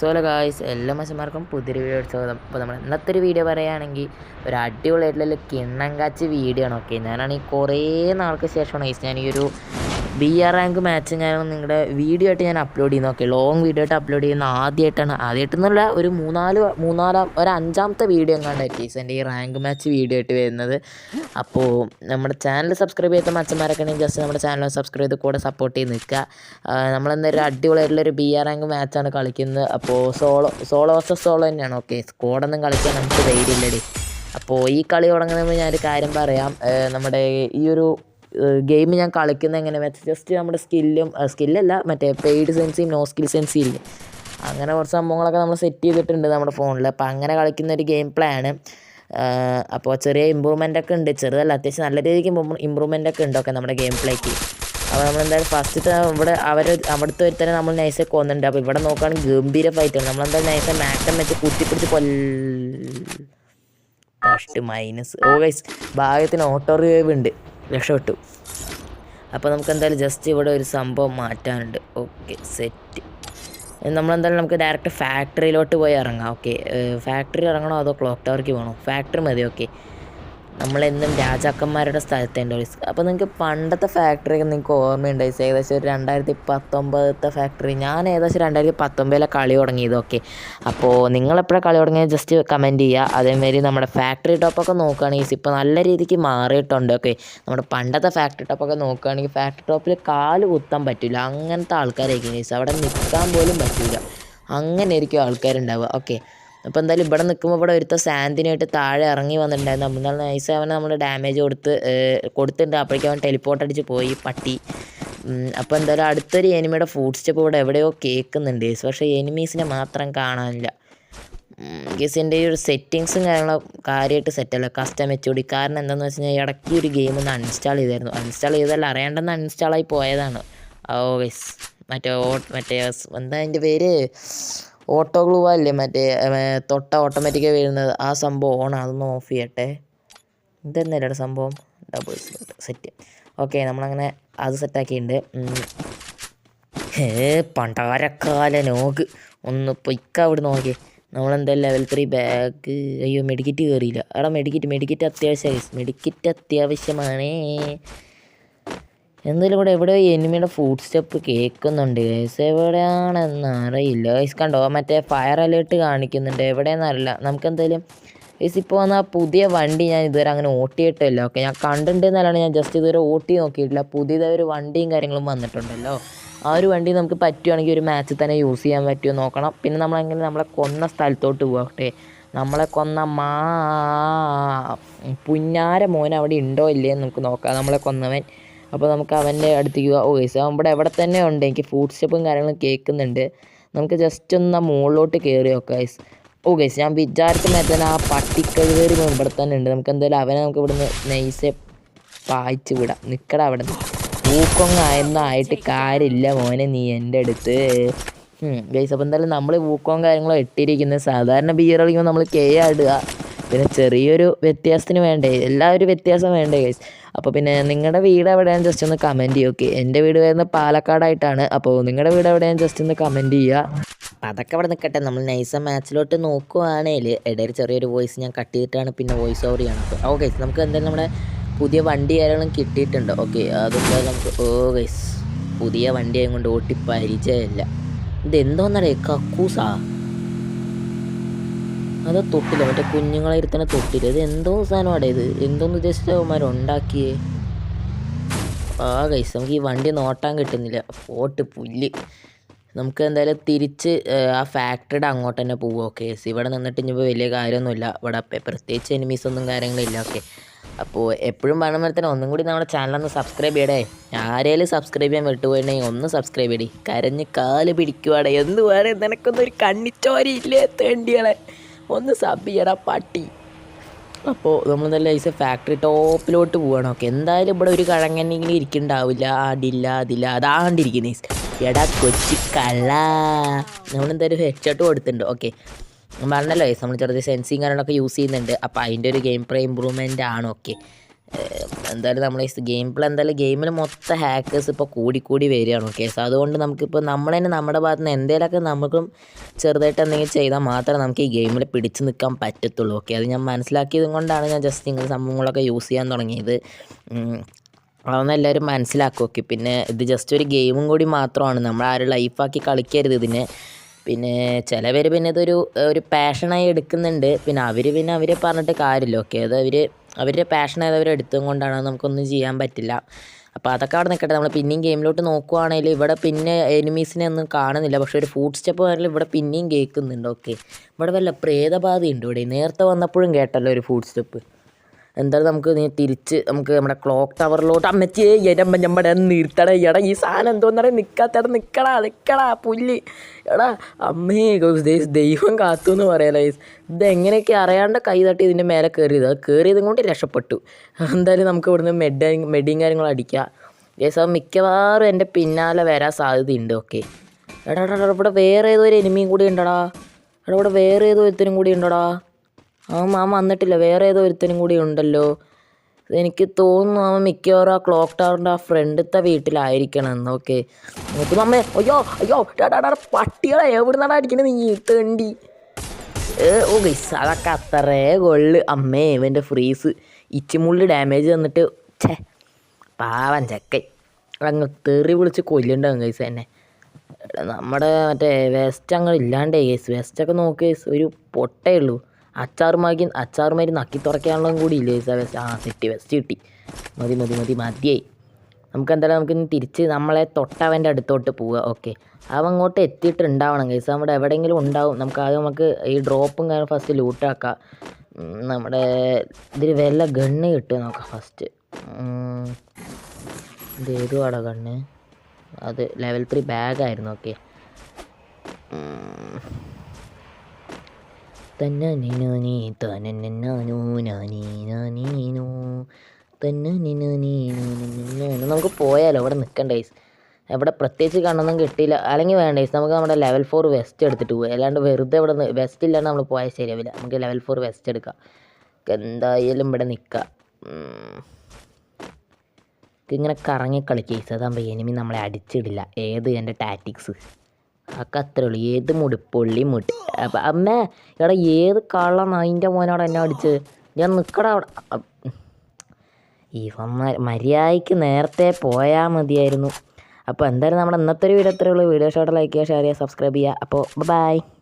Sola guys എല്ലാ മനുഷ്യന്മാർക്കും പുതിയൊരു video സ്വാഗതം. അപ്പോൾ നമ്മൾ ഇന്നത്തെ ഒരു വീഡിയോ പറയുകയാണെങ്കിൽ ഒരു അടിപൊളിയായിട്ടുള്ള കിണ്ണം കാച്ചി വീഡിയോ ആണ് ഓക്കെ ഞാനാണെങ്കിൽ കുറേ നാൾക്ക് ശേഷമാണ് ഗൈസ് ഞാൻ ഈ ഒരു ബി ആർ റാങ്ക് മാച്ചിങ് ഞാൻ നിങ്ങളുടെ വീഡിയോ ആയിട്ട് ഞാൻ അപ്ലോഡ് ചെയ്യുന്ന ഓക്കെ ലോങ് വീഡിയോ ആയിട്ട് അപ്ലോഡ് ചെയ്യുന്ന ആദ്യമായിട്ടാണ് ആദ്യമായിട്ടെന്നല്ല ഒരു മൂന്നാൽ മൂന്നാലാം ഒരു അഞ്ചാമത്തെ വീഡിയോ എങ്ങാണ്ട് ഗൈസ് എന്റെ ഈ റാങ്ക് മാച്ച് വീഡിയോ ആയിട്ട് വരുന്നത്. അപ്പോൾ നമ്മുടെ ചാനൽ സബ്സ്ക്രൈബ് ചെയ്ത മച്ചന്മാരൊക്കെ ഉണ്ടെങ്കിൽ ജസ്റ്റ് നമ്മുടെ ചാനൽ സബ്സ്ക്രൈബ് ചെയ്ത് കൂടെ സപ്പോർട്ട് ചെയ്ത് നിൽക്കുക. നമ്മളെന്തായാലും അടിപൊളിയായിട്ടുള്ളൊരു ബി ആർ റാങ്ക് മാച്ചാണ് കളിക്കുന്നത്. അപ്പോൾ സോളോ സോളോ വേഴ്സസ് സോളോ തന്നെയാണ്. ഓക്കെ സ്കോഡൊന്നും കളിക്കാൻ നമുക്ക് ധൈര്യമില്ലടി. അപ്പോൾ ഈ കളി തുടങ്ങുന്നതിന് ഞാനൊരു കാര്യം പറയാം. നമ്മുടെ ഈ ഒരു ഗെയിം ഞാൻ കളിക്കുന്ന എങ്ങനെ വെച്ചാൽ ജസ്റ്റ് നമ്മുടെ സ്കില്ലും സ്കില്ലല്ല മറ്റേ പെയ്ഡ് സെൻസിയും നോ സ്കിൽ സെൻസിയും അങ്ങനെ കുറച്ച് സംഭവങ്ങളൊക്കെ നമ്മൾ സെറ്റ് ചെയ്തിട്ടുണ്ട് നമ്മുടെ ഫോണിൽ അപ്പോൾ അങ്ങനെ കളിക്കുന്ന ഒരു ഗെയിം പ്ലേ ആണ് അപ്പോൾ ചെറിയ ഇമ്പ്രൂവ്മെന്റ് ഒക്കെ ഉണ്ട്. ചെറുതല്ല അത്യാവശ്യം നല്ല രീതിക്ക് ഇമ്പ്രൂവ്മെന്റ് ഒക്കെ ഉണ്ട് ഓക്കെ നമ്മുടെ ഗെയിം പ്ലേക്ക് അപ്പോൾ നമ്മളെന്തായാലും ഫസ്റ്റ് ഇവിടെ അവർ അവിടുത്തെ ഒരു തന്നെ നമ്മൾ നൈസായി കൊന്നിട്ടുണ്ട് അപ്പോൾ ഇവിടെ നോക്കുകയാണെങ്കിൽ ഗംഭീര ഫൈറ്റാണ് നമ്മളെന്തായാലും നൈസായി മാക്ടം വെച്ച് കുത്തിപ്പിടിച്ച് കൊല്ല ഫസ്റ്റ് മൈനസ് ഓ ഗൈസ് ഭാഗ്യത്തിന് ഓട്ടോ റിവൈവ് ഉണ്ട്. രക്ഷപ്പെട്ടു. അപ്പോൾ നമുക്ക് എന്തായാലും ജസ്റ്റ് ഇവിടെ ഒരു സംഭവം മാറ്റാനുണ്ട്. ഓക്കെ സെറ്റ് നമ്മളെന്തായാലും നമുക്ക് ഡയറക്റ്റ് ഫാക്ടറിയിലോട്ട് പോയി ഇറങ്ങാം. ഓക്കെ ഫാക്ടറി ഇറങ്ങണോ അതോ ക്ലോക്ക് ടവർക്ക് പോകണോ ഫാക്ടറി മതി ഓക്കെ നമ്മളെന്നും രാജാക്കന്മാരുടെ സ്ഥലത്തേണ്ട ഒരു അപ്പോൾ നിങ്ങൾക്ക് പണ്ടത്തെ ഫാക്ടറിയൊക്കെ നിങ്ങൾക്ക് ഓർമ്മയുണ്ട്? ഏകദേശം ഒരു രണ്ടായിരത്തി പത്തൊമ്പതത്തെ ഫാക്ടറി ഞാൻ ഏകദേശം രണ്ടായിരത്തി പത്തൊമ്പതിലെ കളി തുടങ്ങിയത്. ഓക്കെ. അപ്പോൾ നിങ്ങളെപ്പോഴാണ് കളി തുടങ്ങിയത്? ജസ്റ്റ് കമന്റ് ചെയ്യുക. അതേമാതിരി നമ്മുടെ ഫാക്ടറി ടോപ്പൊക്കെ നോക്കുകയാണെങ്കിൽ ഇപ്പോൾ നല്ല രീതിക്ക് മാറിയിട്ടുണ്ട്. ഓക്കെ. നമ്മുടെ പണ്ടത്തെ ഫാക്ടറി ടോപ്പൊക്കെ നോക്കുകയാണെങ്കിൽ ഫാക്ടറി ടോപ്പിൽ കാൽ കുത്താൻ പറ്റില്ല. അങ്ങനത്തെ ആൾക്കാരായിരിക്കും. അവിടെ നിൽക്കാൻ പോലും പറ്റില്ല അങ്ങനെ ആയിരിക്കും ആൾക്കാരുണ്ടാവുക. ഓക്കെ. അപ്പോൾ എന്തായാലും ഇവിടെ നിൽക്കുമ്പോൾ ഇവിടെ ഒരുത്ത സാന്തിനായിട്ട് താഴെ ഇറങ്ങി വന്നിട്ടുണ്ടായിരുന്നു. അപ്പം നൈസ് അവനെ നമ്മൾ ഡാമേജ് കൊടുത്ത് കൊടുത്തിട്ടുണ്ട്. അപ്പോഴേക്കും അവൻ ടെലിപ്പോർട്ട് അടിച്ച് പോയി പട്ടി. അപ്പോൾ എന്തായാലും അടുത്തൊരു എനിമിയുടെ ഫുഡ് സ്റ്റെപ്പ് ഇവിടെ എവിടെയോ കേൾക്കുന്നുണ്ട്. പക്ഷേ എനിമീസിനെ മാത്രം കാണാനില്ല. ഗസ് എന്റെ ഈ ഒരു സെറ്റിങ്സും കാര്യങ്ങളും കാര്യമായിട്ട് സെറ്റല്ല കസ്റ്റം വെച്ചുകൂടി കാരണം എന്താണെന്ന് വെച്ച് കഴിഞ്ഞാൽ ഇടയ്ക്ക് ഒരു ഗെയിം ഒന്ന് അൺഇൻസ്റ്റാൾ ചെയ്തായിരുന്നു. അൺഇൻസ്റ്റാൾ ചെയ്തല്ല അറിയാണ്ടെന്ന് അൺഇൻസ്റ്റാളായി പോയതാണ്. Oh guys. മറ്റേ ഓ മറ്റേ എന്താ അതിന്റെ പേര്? ഓട്ടോ ഗ്ലൂ അല്ലേ മറ്റേ തൊട്ട ഓട്ടോമാറ്റിക്കായി വരുന്നത്. ആ സംഭവം ഓൺ അതൊന്ന് ഓഫ് ചെയ്യട്ടെ. ഇതെന്നല്ലേ സംഭവം? ഡബിൾ സെറ്റ് ഓക്കെ നമ്മളങ്ങനെ അത് സെറ്റാക്കിയിട്ടുണ്ട് ഹേ പണ്ടാരക്കാല നോക്ക്. ഒന്ന് പൊയ്ക്ക അവിടെ നോക്കി നമ്മളെന്താ ലെവൽ ത്രീ ബാഗ് അയ്യോ മെഡിക്കറ്റ് കയറിയില്ല എടാ മെഡിക്കറ്റ് മെഡിക്കറ്റ് അത്യാവശ്യമായി മെഡിക്കറ്റ് അത്യാവശ്യമാണേ. എന്തായാലും ഇവിടെ എവിടെ എനിമിയുടെ ഫുഡ് സ്റ്റെപ്പ് കേൾക്കുന്നുണ്ട്. ഗൈസ് എവിടെയാണെന്ന് അറിയില്ല. ഗൈസ് കണ്ടോ? മറ്റേ ഫയർ അലേർട്ട് കാണിക്കുന്നുണ്ട്. എവിടെയെന്ന് അറിയില്ല നമുക്ക് എന്തായാലും ഗൈസ് ഇപ്പോൾ വന്ന പുതിയ വണ്ടി ഞാൻ ഇതുവരെ അങ്ങനെ ഓട്ടിയിട്ടില്ല. ഓക്കെ ഞാൻ കണ്ടിട്ടുണ്ടെന്നല്ലാണ് ഞാൻ ജസ്റ്റ് ഇതുവരെ ഓട്ടി നോക്കിയിട്ടില്ല. പുതിയതായ ഒരു വണ്ടിയും കാര്യങ്ങളും വന്നിട്ടുണ്ടല്ലോ. ആ ഒരു വണ്ടി നമുക്ക് പറ്റുവാണെങ്കിൽ ഒരു മാച്ച് തന്നെ യൂസ് ചെയ്യാൻ പറ്റുമോ നോക്കണം. പിന്നെ നമ്മളെങ്ങനെ നമ്മളെ കൊന്ന സ്ഥലത്തോട്ട് പോകട്ടെ നമ്മളെ കൊന്ന മാ പുന്നാര മോൻ അവിടെ ഉണ്ടോ ഇല്ലേ എന്ന് നമുക്ക് നോക്കാം. നമ്മളെ കൊന്നവൻ അപ്പോൾ നമുക്ക് അവന്റെ അടുത്തേക്ക് ഓ ഗൈസ് അവൻ ഇവിടെ എവിടെ തന്നെ ഉണ്ട്? എനിക്ക് ഫുഡ് സ്റ്റെപ്പും കാര്യങ്ങളും കേൾക്കുന്നുണ്ട്. നമുക്ക് ജസ്റ്റ് ഒന്ന് ആ മുകളിലോട്ട് കയറി നോക്കാം ഗൈസ് ഓ ഗൈസ് ഞാൻ വിചാരിച്ച നേരത്തെ ആ പട്ടിക്കഴുകേറി ഇവിടെ തന്നെ ഉണ്ട്. നമുക്ക് എന്തായാലും അവനെ നമുക്ക് ഇവിടുന്ന് നൈസെ പായിച്ച് വിടാം. നിൽക്കടാ അവിടെ. നിന്ന് ആയിട്ട് കാര്യമില്ല മോനെ നീ എന്റെ അടുത്ത്. ഗൈസ് അപ്പോൾ എന്തായാലും നമ്മൾ പൂക്കോം കാര്യങ്ങളോ ഇട്ടിരിക്കുന്നത് സാധാരണ ബിയർ കളിക്കുമ്പോൾ നമ്മൾ കെ ആടുക പിന്നെ ചെറിയൊരു വ്യത്യാസത്തിന് വേണ്ടേ? എല്ലാവരും വ്യത്യാസം വേണ്ടേ ഗൈസ് അപ്പോൾ പിന്നെ നിങ്ങളുടെ വീട് എവിടെയാണ് ജസ്റ്റ് ഒന്ന് കമന്റ് ചെയ്യുക ഓക്കെ എന്റെ വീട് വരുന്നത് പാലക്കാടായിട്ടാണ്. അപ്പോൾ നിങ്ങളുടെ വീട് എവിടെയാണ് ജസ്റ്റ് ഒന്ന് കമന്റ് ചെയ്യുക അപ്പം അതൊക്കെ അവിടെ നിൽക്കട്ടെ നമ്മൾ നൈസ മാച്ചിലോട്ട് നോക്കുവാണെങ്കിൽ ഇടയിൽ ചെറിയൊരു വോയിസ് ഞാൻ കട്ട് ചെയ്തിട്ടാണ് പിന്നെ വോയിസ് ഓവർ ചെയ്യണം അപ്പോൾ ഓ ഗൈസ് നമുക്ക് എന്തായാലും നമ്മുടെ പുതിയ വണ്ടി കാര്യങ്ങളും കിട്ടിയിട്ടുണ്ട് ഓക്കെ അതൊക്കെ നമുക്ക് ഓ ഗൈസ് പുതിയ വണ്ടി കൊണ്ട് ഓട്ടി പരിചയമില്ല ഇത് കക്കൂസാ. അത് തൊട്ടില്ല. മറ്റേ കുഞ്ഞുങ്ങളെ ഇരുത്തണ തൊട്ടില്ല. ഇത് എന്തോ സാധനമാണ് ഇത്. എന്തോന്ന് ഉദ്ദേശിച്ച അവന്മാർ ഉണ്ടാക്കിയേ? ആ കൈസ് നമുക്ക് ഈ വണ്ടി നോട്ടാൻ കിട്ടുന്നില്ല. പോട്ട് പുല്ല്. നമുക്ക് എന്തായാലും തിരിച്ച് ആ ഫാക്ടറിയുടെ അങ്ങോട്ട് തന്നെ പോവുക ഓക്കെ. ഇവിടെ നിന്നിട്ട് ഇനിയിപ്പോൾ വലിയ കാര്യമൊന്നുമില്ല. ഇവിടെ പ്രത്യേകിച്ച് എനിമീസ് ഒന്നും കാര്യങ്ങളില്ല ഓക്കെ. അപ്പോൾ എപ്പോഴും പോലെ തന്നെ ഒന്നും കൂടി നമ്മുടെ ചാനലൊന്ന് സബ്സ്ക്രൈബ് ചെയ്യടേ. ആരേലും സബ്സ്ക്രൈബ് ചെയ്യാൻ വിട്ടുപോയിട്ടുണ്ടെങ്കിൽ ഒന്ന് സബ്സ്ക്രൈബ് ചെയ്യടി. കരഞ്ഞ് കാൽ പിടിക്കുവാടേ. എന്ത് വേണേ നിനക്കൊന്നും ഒരു കണ്ണിച്ചോരയില്ലേ തേണ്ടികളെ? ഒന്ന് സബ് ചെയ്യടാ പട്ടി. അപ്പോൾ നമ്മൾ നല്ല ഐസ് ഫാക്ടറി ടോപ്പിലോട്ട് പോവാണ്. ഓക്കെ എന്തായാലും ഇവിടെ ഒരു കഴങ്ങനെങ്കിലും ഇരിക്കുന്നുണ്ടാവില്ല അതില്ല അതില്ല. അതാണ്ടിരിക്കുന്നേ എടാ കൊച്ചി കള്ള. നമ്മളെന്തായാലും ഹെഡ് ഷോട്ട് കൊടുത്തിട്ടുണ്ട്. ഓക്കെ പറഞ്ഞല്ലോ നമ്മൾ ചെറുതായി സെൻസിങ് കാര്യങ്ങളൊക്കെ യൂസ് ചെയ്യുന്നുണ്ട്. അപ്പോൾ അതിന്റെ ഒരു ഗെയിം പ്രേ ഇമ്പ്രൂവ്മെന്റ് ആണ്. ഓക്കെ. എന്തായാലും നമ്മൾ ഈ ഗെയിം പ്ലേ എന്തായാലും ഗെയിമിൽ മൊത്തം ഹാക്കേഴ്സ് ഇപ്പോൾ കൂടിക്കൂടി വരികയാണ് ഓക്കെ സോ അതുകൊണ്ട് നമുക്കിപ്പോൾ നമ്മൾ തന്നെ നമ്മുടെ ഭാഗത്ത് നിന്ന് എന്തെങ്കിലുമൊക്കെ നമുക്കും ചെറുതായിട്ട് എന്തെങ്കിലും ചെയ്താൽ മാത്രമേ നമുക്ക് ഈ ഗെയിമിൽ പിടിച്ച് നിൽക്കാൻ പറ്റത്തുള്ളൂ ഓക്കെ അത് ഞാൻ മനസ്സിലാക്കിയത് കൊണ്ടാണ് ഞാൻ ജസ്റ്റ് ഇങ്ങനെ സംഭവങ്ങളൊക്കെ യൂസ് ചെയ്യാൻ തുടങ്ങിയത്. അതൊന്നും എല്ലാവരും മനസ്സിലാക്കും ഓക്കെ പിന്നെ ഇത് ജസ്റ്റ് ഒരു ഗെയിമും കൂടി മാത്രമാണ്. നമ്മൾ ആരും ലൈഫാക്കി കളിക്കരുത് ഇതിനെ. പിന്നെ ചില പേര് പിന്നെ ഇതൊരു ഒരു പാഷനായി എടുക്കുന്നുണ്ട്. പിന്നെ അവർ പിന്നെ അവരെ പറഞ്ഞിട്ട് കാര്യമില്ല. ഓക്കെ അത് അവർ അവരുടെ പാഷനായത് എടുത്തും കൊണ്ടാണ് നമുക്കൊന്നും ചെയ്യാൻ പറ്റില്ല. അപ്പോൾ അതൊക്കെ അവിടെ നിൽക്കട്ടെ നമ്മൾ പിന്നെയും ഗെയിമിലോട്ട് നോക്കുവാണെങ്കിൽ ഇവിടെ പിന്നെ എനിമീസിനെ ഒന്നും കാണുന്നില്ല. പക്ഷേ ഒരു ഫുഡ് സ്റ്റെപ്പ് വരൽ ഇവിടെ പിന്നെയും കേൾക്കുന്നുണ്ട്. ഓക്കെ. ഇവിടെ വല്ല പ്രേതബാധയുണ്ട് ഇവിടെ? നേരത്തെ വന്നപ്പോഴും കേട്ടല്ലോ ഒരു ഫുഡ് സ്റ്റെപ്പ് എന്തായാലും നമുക്ക് നീ തിരിച്ച് നമുക്ക് നമ്മുടെ ക്ലോക്ക് ടവറിലോട്ട് അമ്മച്ചേ എരമ്പ ഞമ്മടെ നിർത്തട. എടാ ഈ സാധനം എന്തോന്നട നിൽക്കാത്തട നിൽക്കടാ നിൽക്കടാ പുല്ല്. എടാ അമ്മേ ദൈവം കാത്തു എന്ന് പറയാലോ ഇതെങ്ങനെയൊക്കെ അറിയാണ്ട് കൈ തട്ടി ഇതിന്റെ മേലെ കയറിയത് അത് കയറിയതും കൊണ്ട് രക്ഷപ്പെട്ടു. എന്തായാലും നമുക്ക് ഇവിടുന്ന് മെഡ് മെഡിയും കാര്യങ്ങളും അടിക്കാം. ഗൈസ് അത് മിക്കവാറും എന്റെ പിന്നാലെ വരാൻ സാധ്യതയുണ്ട് ഓക്കെ എടാ എടാ, ഇവിടെ വേറെ ഏതോ ഒരു എനിമിയും കൂടി ഉണ്ടടാ. എടാ ഇവിടെ വേറെ ഏതോ ഒരുത്തരും കൂടി ഉണ്ടടാ. അവൻ മാമ വന്നിട്ടില്ല. വേറെ ഏതോ ഒരുത്തനും കൂടി ഉണ്ടല്ലോ. എനിക്ക് തോന്നുന്നു അവൻ മിക്കവാറും ആ ക്ലോക്ക് ടവറിന്റെ ആ ഫ്രണ്ടത്തെ വീട്ടിലായിരിക്കണം എന്ന് ഓക്കെ. എന്നിട്ട് അമ്മേ അയ്യോ അയ്യോ ഡാടാ പട്ടികളെ എവിടുന്നാടാ അടിക്കണത് നീ? തേണ്ടി ഓ ഗൈസ് അതൊക്കെ അത്രേ കൊള്ളു. അമ്മേ ഇവന്റെ ഫ്രീസ്. ഇച്ചിമുള്ളി ഡാമേജ് തന്നിട്ട് ഛേ പാവൻ ചക്കൻ അങ്ങ് തെറി വിളിച്ച് കൊല്ലുണ്ടാവും ഗൈസ് എന്നെ. നമ്മുടെ മറ്റേ വെസ്റ്റ് അങ്ങ് ഇല്ലാണ്ടേ ഗൈസ് വെസ്റ്റൊക്കെ നോക്കി ഗൈസ് ഒരു പൊട്ടേ ഉള്ളൂ. അച്ചാറുമാക്കി അച്ചാറുമാരി നക്കി തുറക്കാനുള്ളതും കൂടി ഇല്ലേ വെസ്റ്റ് ആ സെറ്റ് വെസ്റ്റ് കിട്ടി മതി മതി മതി മതിയായി. നമുക്ക് എന്തായാലും നമുക്ക് തിരിച്ച് നമ്മളെ തൊട്ടവന്റെ അടുത്തോട്ട് പോവുക. ഓക്കെ. അവൻ അങ്ങോട്ട് എത്തിയിട്ടുണ്ടാവണം കേസ് നമ്മുടെ എവിടെയെങ്കിലും ഉണ്ടാവും. നമുക്ക് ആദ്യം നമുക്ക് ഈ ഡ്രോപ്പും കാര്യം ഫസ്റ്റ് ലൂട്ടാക്കാം നമ്മുടെ ഇതിൽ വല്ല ഗണ്ണ് കിട്ടുക നോക്കാം ഫസ്റ്റ് ഇത് ഏതുവാട ഗണ്ണ്? അത് ലെവൽ ത്രീ ബാഗായിരുന്നു ഓക്കെ നമുക്ക് പോയാലോ? അവിടെ നിൽക്കണ്ട ഐസ് അവിടെ പ്രത്യേകിച്ച് കണ്ണൊന്നും കിട്ടിയില്ല. അല്ലെങ്കിൽ വേണ്ട ഐസ് നമുക്ക് നമ്മുടെ ലെവൽ ഫോർ വെസ്റ്റ് എടുത്തിട്ട് പോകാം അല്ലാണ്ട് വെറുതെ ഇവിടെ നിന്ന് വെസ്റ്റ് ഇല്ലാണ്ട് നമ്മൾ പോയാൽ ശരിയാവില്ല. നമുക്ക് ലെവൽ ഫോർ വെസ്റ്റ് എടുക്കാം. എന്തായാലും ഇവിടെ നിൽക്കാം. ഇങ്ങനെ കറങ്ങി കളിക്കുക ഐസ് അതാകുമ്പോൾ എനിമി നമ്മളെ അടിച്ചിടില്ല. ഏത് എന്റെ ടാറ്റിക്സ് അതൊക്കെ അത്രേ ഉള്ളൂ ഏത് മുടി? പൊള്ളി മുടി. അപ്പം അമ്മേ എടാ ഏത് കള്ള നായിന്റെ മോനോട് എന്നെ അടിച്ച്? ഞാൻ നിൽക്കട അവിടെ. അ- മര്യാദയ്ക്ക് നേരത്തെ പോയാൽ മതിയായിരുന്നു. അപ്പോൾ എന്തായാലും നമ്മുടെ ഇന്നത്തെ ഒരു വീഡിയോ അത്രേ ഉള്ളൂ. വീഡിയോ ഷോട്ട് ലൈക്ക് ചെയ്യുക ഷെയർ ചെയ്യുക സബ്സ്ക്രൈബ് ചെയ്യുക. അപ്പോൾ ബൈ